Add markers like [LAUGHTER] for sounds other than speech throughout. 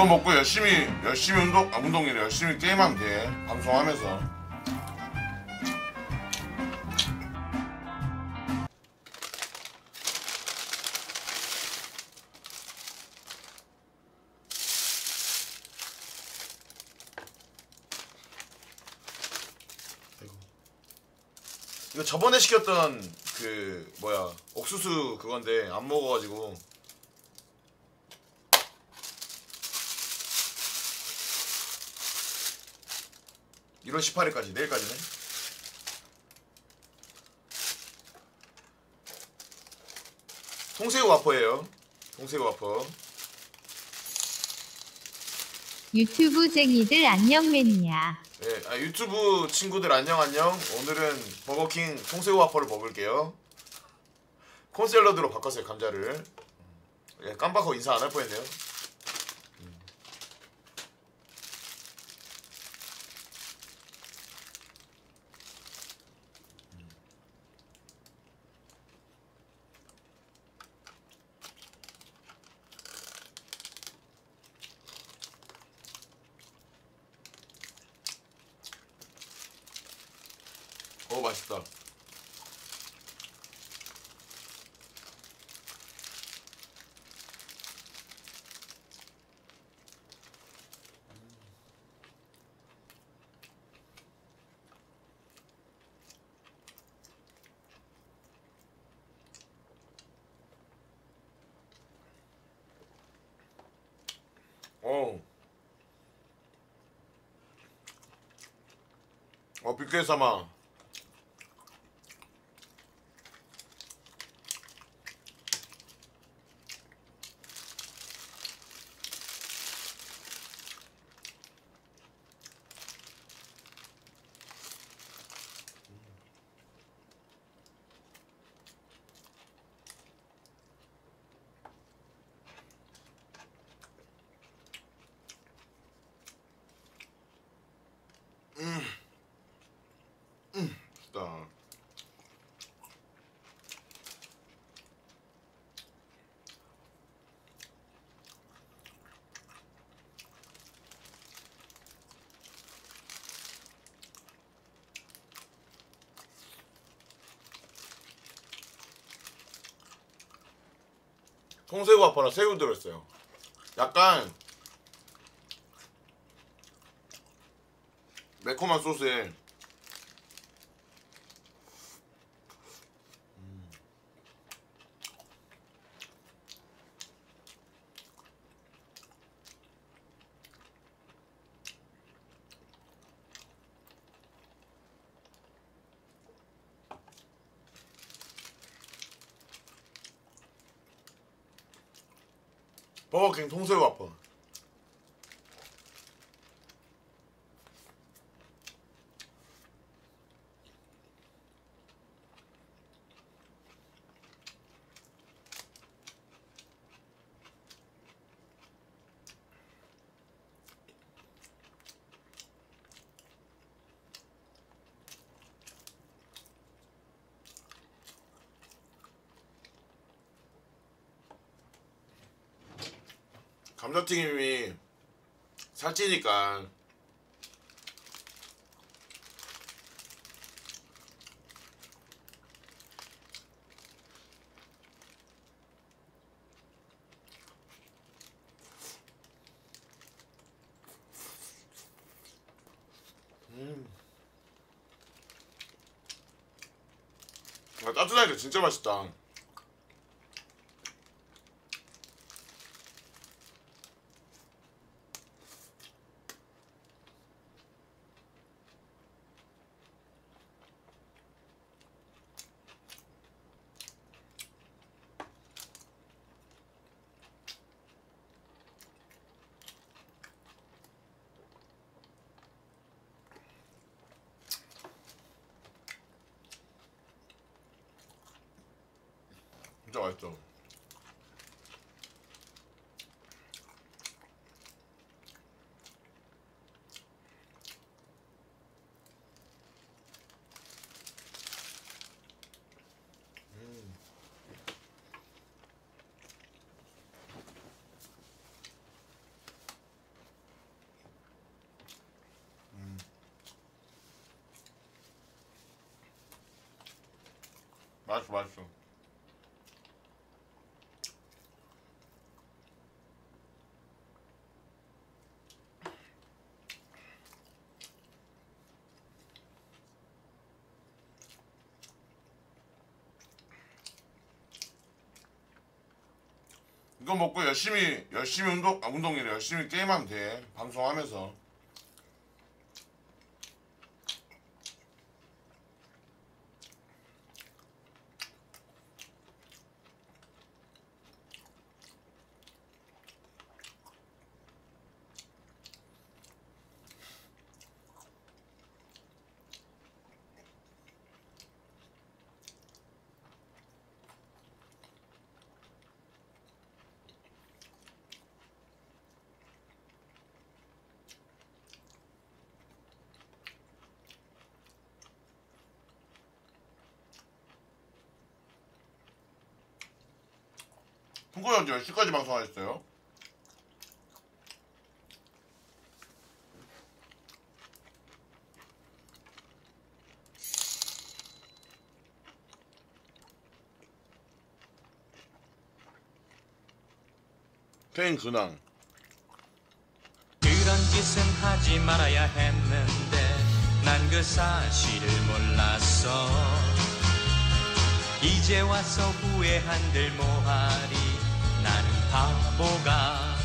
이거 먹고 열심히 열심히 운동 아 운동이래. 열심히 게임하면 돼. 방송하면서. 이거 저번에 시켰던 그 뭐야 옥수수 그건데 안 먹어가지고 1월 18일까지 내일까지네. 통새우 와퍼예요. 통새우 와퍼. 유튜브 쟁이들 안녕 매니아. 예, 아, 유튜브 친구들 안녕 안녕. 오늘은 버거킹 통새우 와퍼를 먹을게요. 콘샐러드로 바꿨어요 감자를. 예, 깜빡하고 인사 안 할 뻔했네요. 맛있다. 어. 어, 빅게 사마. 맛있다. 통새우 아빠랑 새우 들었어요. 약간 매콤한 소스에 버거킹 통새우 아빠. 감자튀김이 살찌니까 음. 아, 따뜻하니까 진짜 맛있다. 진짜 맛있어. 음. 음. 맛있어 맛있어. 이거 먹고 열심히 열심히 운동 아 운동이래. 열심히 게임하면 돼. 방송하면서 현재 10시까지 방송하셨어요. 페인 근황. 그런 짓은 하지 말아야 했는데 난 그 사실을 몰랐어. 이제 와서 후회한들 뭐하리 바보가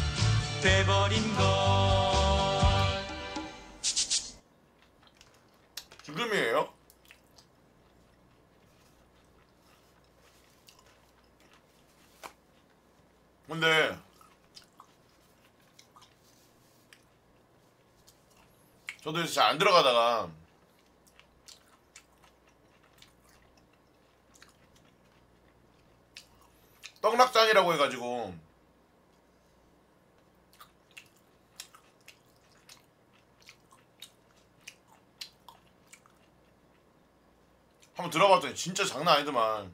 돼버린 걸 지금이에요? 근데 저도 이제 잘 안 들어가다가 떡락장이라고 해가지고 한번 들어봤더니 진짜 장난 아니더만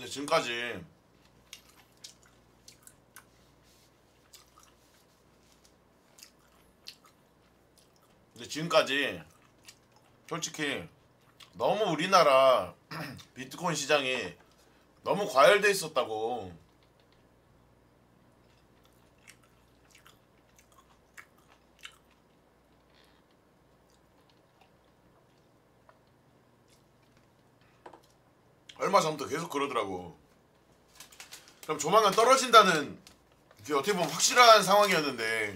근데 지금까지 근데 지금까지 솔직히 너무 우리나라 [CLEARS THROAT] 비트코인 시장이 너무 과열돼 있었다고 얼마 전부터 계속 그러더라고. 그럼 조만간 떨어진다는 게 어떻게 보면 확실한 상황이었는데.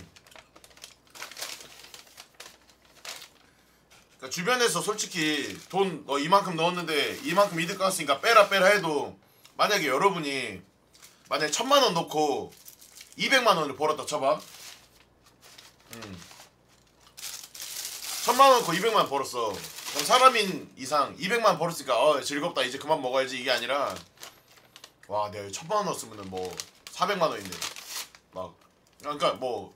그러니까 주변에서 솔직히 돈 너 이만큼 넣었는데 이만큼 이득 갔으니까 빼라 빼라 해도 만약에 여러분이 만약에 천만 원 넣고 200만 원을 벌었다 쳐봐. 음. 천만 원 넣고 200만 원 벌었어. 그럼 사람인 이상 200만 벌었으니까 어 즐겁다. 이제 그만 먹어야지. 이게 아니라 와 내가 천만 원 넣었으면은 뭐 400만 원인데. 막 그러니까 뭐뭐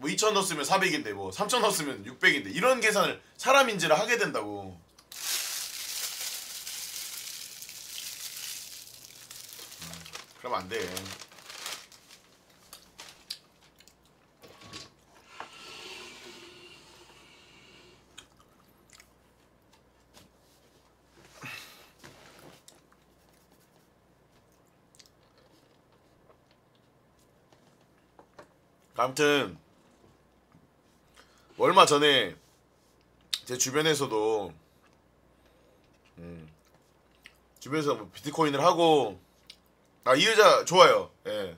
2천 넣었으면 400인데 뭐 3천 넣었으면 600인데. 이런 계산을 사람인지를 하게 된다고. 음, 그러면 안 돼. 아무튼 얼마 전에 제 주변에서도 음, 주변에서 뭐 비트코인을 하고 아이 의자 좋아요. 예.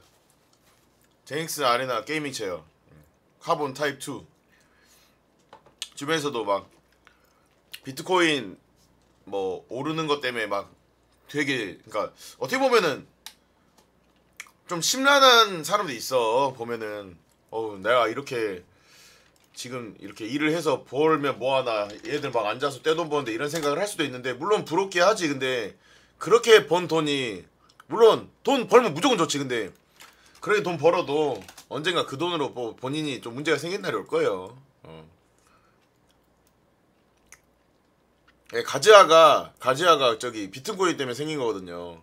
제닉스 아레나 게이밍 체어 음, 카본 타입 2 주변에서도 막 비트코인 뭐 오르는 것 때문에 막 되게 그러니까 어떻게 보면은 좀 심란한 사람도 있어 보면은 어 내가 이렇게 지금 이렇게 일을 해서 벌면 뭐하나 얘들 막 앉아서 떼돈 버는데 이런 생각을 할 수도 있는데 물론 부럽게 하지 근데 그렇게 번 돈이 물론 돈 벌면 무조건 좋지 근데 그렇게 돈 벌어도 언젠가 그 돈으로 뭐 본인이 좀 문제가 생긴 날이 올 거예요 어. 예, 가지아가 가지아가 저기 비트코인 때문에 생긴 거거든요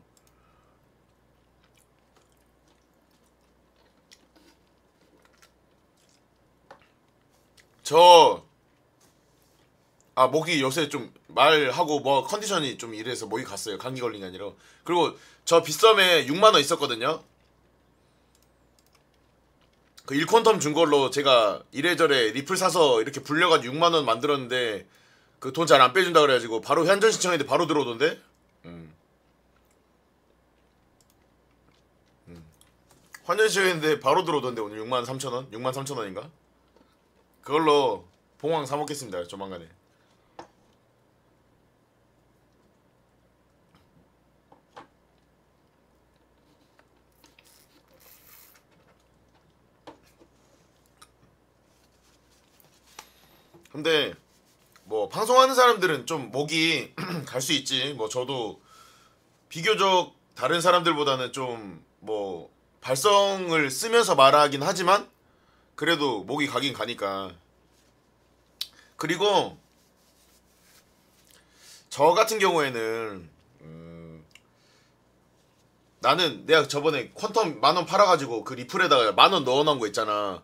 저, 아, 목이 요새 좀 말하고 뭐 컨디션이 좀 이래서 목이 갔어요. 감기 걸린 게 아니라. 그리고 저 빗썸에 6만 원 있었거든요. 그 1콘텀 준 걸로 제가 이래저래 리플 사서 이렇게 불려가지고 6만 원 만들었는데 그 돈 잘 안 빼준다 그래가지고 바로 현전 신청했는데 바로 들어오던데? 음. 음. 환전 신청했는데 바로 들어오던데 오늘 6만 3천 원? 6만 3천 원인가? 그걸로 봉황 사 먹겠습니다. 조만간에. 근데 뭐 방송하는 사람들은 좀 목이 [CLEARS THROAT] 갈 수 있지. 뭐 저도 비교적 다른 사람들보다는 좀 뭐 발성을 쓰면서 말하긴 하지만 그래도 목이 가긴 가니까. 그리고 저 같은 경우에는 음, 나는 내가 저번에 퀀텀 만원 팔아가지고 그 리플에다가 만원 넣어놓은 거 있잖아.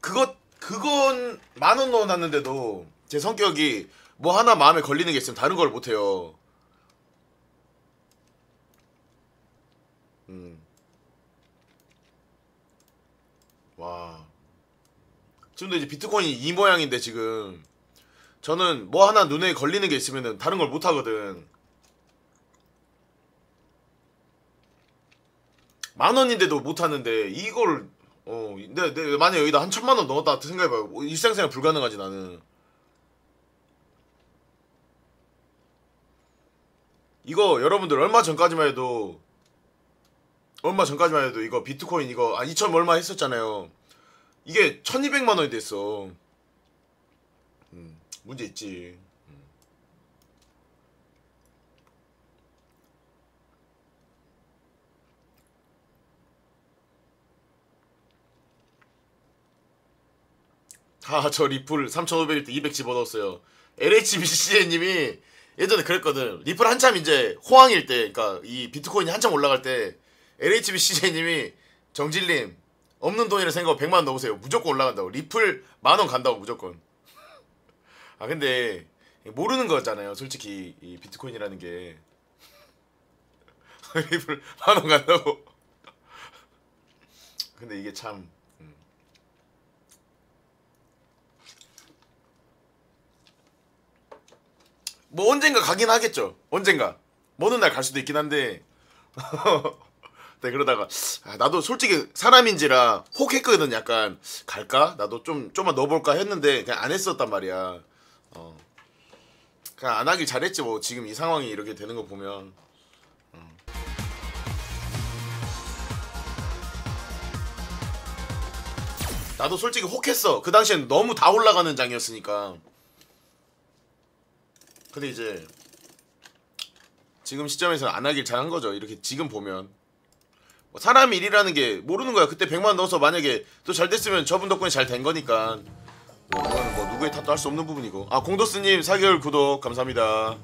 그것 그건 만원 넣어놨는데도 제 성격이 뭐 하나 마음에 걸리는 게 있으면 다른 걸 못해요. 음. 와. 지금도 이제 비트코인이 이 모양인데 지금 저는 뭐 하나 눈에 걸리는 게 있으면은 다른 걸 못 하거든. 만 원인데도 못 하는데 이걸 어, 내, 내 만약 여기다 한 천만 원 넣었다 생각해봐요. 뭐 일상생활 불가능하지 나는. 이거 여러분들 얼마 전까지만 해도 얼마 전까지만 해도 이거 비트코인 이거 아 2천 얼마 했었잖아요. 이게 1200만 원이 됐어. 음, 문제 있지. 음. 아, 저 리플 3,500일 때 200 집어넣었어요. LHBC님이 예전에 그랬거든. 리플 한참 이제 호황일 때, 그러니까 이 비트코인이 한참 올라갈 때 LHBC님이 정질님 없는 돈이라 생각하고 100만 원 넣으세요. 무조건 올라간다고. 리플 만 원 간다고 무조건. 아 근데 모르는 거잖아요. 솔직히 이 비트코인이라는 게 [LAUGHS] 리플 만 원 간다고. [LAUGHS] 근데 이게 참 음. 뭐 언젠가 가긴 하겠죠. 언젠가. 먼날갈 수도 있긴 한데. [LAUGHS] 네 그러다가 아, 나도 솔직히 사람인지라 혹했거든 약간. 갈까? 나도 좀 좀만 넣어볼까 했는데 그냥 안 했었단 말이야. 어. 그냥 안 하길 잘했지 뭐. 지금 이 상황이 이렇게 되는 거 보면. 어. 나도 솔직히 혹했어. 그 당시엔 너무 다 올라가는 장이었으니까. 근데 이제 지금 시점에서는 안 하길 잘한 거죠. 이렇게 지금 보면. 뭐 사람 일이라는 게 모르는 거야. 그때 100만 넣어서 만약에 또 잘 됐으면 저분 덕분에 잘 된 거니까. 뭐, 그거는 뭐 누구의 탓도 할 수 없는 부분이고. 아, 공도스님 4개월 구독 감사합니다.